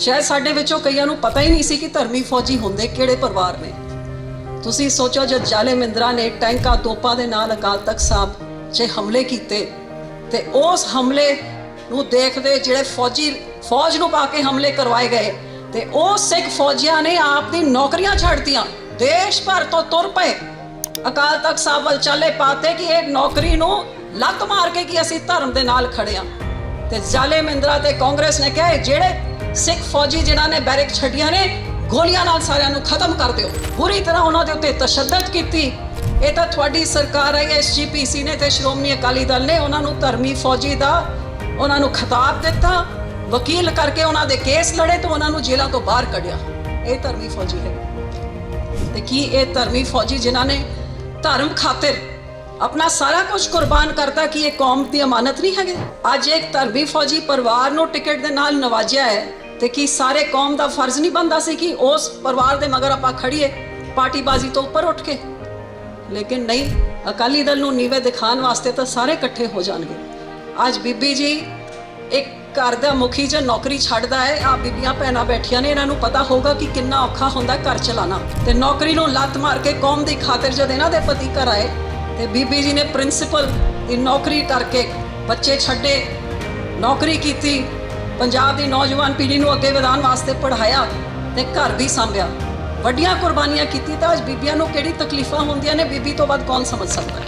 ਸ਼ਾਇਦ ਸਾਡੇ ਵਿੱਚੋਂ ਕਈਆਂ ਨੂੰ ਪਤਾ ਹੀ ਨਹੀਂ ਸੀ ਕਿ ਧਰਮੀ ਫੌਜੀ ਹੁੰਦੇ ਕਿਹੜੇ ਪਰਿਵਾਰ ਨੇ। ਤੁਸੀਂ ਸੋਚੋ ਜਦ ਜਾਲੇ ਮਿੰਦਰਾ ਨੇ ਟੈਂਕਾਂ ਤੋਪਾਂ ਦੇ ਨਾਲ ਅਕਾਲ ਤਖਤ ਸਾਹਿਬ 'ਚ ਹਮਲੇ ਕੀਤੇ ਤੇ ਉਸ ਹਮਲੇ ਨੂੰ ਦੇਖਦੇ ਜਿਹੜੇ ਫੌਜੀ, ਫੌਜ ਨੂੰ ਪਾ ਕੇ ਹਮਲੇ ਕਰਵਾਏ ਗਏ ਤੇ ਉਹ ਸਿੱਖ ਫੌਜੀਆਂ ਨੇ ਆਪ ਦੀ ਨੌਕਰੀਆਂ ਛੱਡਤੀਆਂ। ਦੇਸ਼ ਭਰ ਤੋਂ ਤੁਰ ਪਏ। ਅਕਾਲ ਤਖਤ ਸਾਹਿਬ ਵੱਲ ਚਾਲੇ ਪਾਤੇ ਕਿ ਇਹ ਨੌਕਰੀ ਨੂੰ ਲੱਤ ਮਾਰ ਕੇ ਕਿ ਅਸੀਂ ਧਰਮ ਦੇ ਨਾਲ ਖੜੇ ਹਾਂ ਤੇ ਜਾਲੇ ਮਿੰਦਰਾ ਤੇ ਕਾਂਗਰਸ ਨੇ ਕਿਹਾ ਜਿਹੜੇ ਸਿੱਖ ਫੌਜੀ ਜਿਨ੍ਹਾਂ ਨੇ ਬੈਰਕ ਛੱਡੀਆਂ ਨੇ, ਗੋਲੀਆਂ ਨਾਲ ਸਾਰਿਆਂ ਨੂੰ ਖਤਮ ਕਰ ਦਿਓ। ਪੂਰੀ ਤਰ੍ਹਾਂ ਉਹਨਾਂ ਦੇ ਉੱਤੇ ਤਸ਼ੱਦਦ ਕੀਤੀ। ਇਹ ਤਾਂ ਤੁਹਾਡੀ ਸਰਕਾਰ ਹੈ ਐਸਜੀਪੀਸੀ ਨੇ ਤੇ ਸ਼੍ਰੋਮਣੀ ਅਕਾਲੀ ਦਲ ਨੇ ਉਹਨਾਂ ਨੂੰ ਧਰਮੀ ਫੌਜੀ ਦਾ, ਉਹਨਾਂ ਨੂੰ ਖਿਤਾਬ ਦਿੱਤਾ। ਵਕੀਲ ਕਰਕੇ ਉਹਨਾਂ ਦੇ ਕੇਸ ਲੜੇ ਤੇ ਉਹਨਾਂ ਨੂੰ ਜੇਲ੍ਹਾਂ ਤੋਂ ਬਾਹਰ ਕੱਢਿਆ। ਇਹ ਧਰਮੀ ਫੌਜੀ ਹੈ। ਤੇ ਕੀ ਇਹ ਧਰਮੀ ਫੌਜੀ ਜਿਨ੍ਹਾਂ ਨੇ ਧਰਮ ਖਾਤਰ ਆਪਣਾ ਸਾਰਾ ਕੁਝ ਕੁਰਬਾਨ ਕਰਤਾ ਕਿ ਇਹ ਕੌਮ ਦੀ ਅਮਾਨਤ ਨਹੀਂ ਹੈਗੇ? ਅੱਜ ਇੱਕ ਧਰਮੀ ਫੌਜੀ ਪਰਿਵਾਰ ਨੂੰ ਟਿਕਟ ਦੇ ਨਾਲ ਨਵਾਜਿਆ ਹੈ। ਤੇ ਕੀ ਸਾਰੇ ਕੌਮ ਦਾ ਫਰਜ਼ ਨਹੀਂ ਬਣਦਾ ਸੀ ਕਿ ਉਸ ਪਰਿਵਾਰ ਦੇ ਮਗਰ ਆਪਾਂ ਖੜੀਏ ਪਾਰਟੀਬਾਜ਼ੀ ਤੋਂ ਉੱਪਰ ਉੱਠ ਕੇ? ਲੇਕਿਨ ਨਹੀਂ, ਅਕਾਲੀ ਦਲ ਨੂੰ ਨੀਵੇਂ ਦਿਖਾਉਣ ਵਾਸਤੇ ਤਾਂ ਸਾਰੇ ਇਕੱਠੇ ਹੋ ਜਾਣਗੇ। ਅੱਜ ਬੀਬੀ ਜੀ ਇੱਕ ਘਰ ਦਾ ਮੁਖੀ ਜੇ ਨੌਕਰੀ ਛੱਡਦਾ ਹੈ ਆ ਬੀਬੀਆਂ ਭੈਣਾਂ ਬੈਠੀਆਂ ਨੇ, ਇਹਨਾਂ ਨੂੰ ਪਤਾ ਹੋਊਗਾ ਕਿ ਕਿੰਨਾ ਔਖਾ ਹੁੰਦਾ ਘਰ ਚਲਾਣਾ ਤੇ ਨੌਕਰੀ ਨੂੰ ਲੱਤ ਮਾਰ ਕੇ ਕੌਮ ਦੀ ਖਾਤਰ ਜਦ ਇਹਨਾਂ ਦੇ ਪਤੀ ਘਰ ਆਏ, ਤੇ ਬੀਬੀ ਜੀ ਨੇ ਪ੍ਰਿੰਸੀਪਲ ਦੀ ਨੌਕਰੀ ਕਰਕੇ ਬੱਚੇ ਛੱਡੇ, ਨੌਕਰੀ ਕੀਤੀ ਪੰਜਾਬ ਦੀ ਨੌਜਵਾਨ ਪੀੜ੍ਹੀ ਨੂੰ ਅੱਗੇ ਵਧਾਉਣ ਵਾਸਤੇ ਪੜ੍ਹਾਇਆ ਤੇ ਘਰ ਵੀ ਸੰਭਿਆ। ਵੱਡੀਆਂ ਕੁਰਬਾਨੀਆਂ ਕੀਤੀ ਤਾਂ ਅੱਜ ਬੀਬੀਆਂ ਨੂੰ ਕਿਹੜੀ ਤਕਲੀਫਾਂ ਹੁੰਦੀਆਂ ਨੇ, ਬੀਬੀ ਤੋਂ ਬਾਅਦ ਕੌਣ ਸਮਝ ਸਕਦਾ ਹੈ?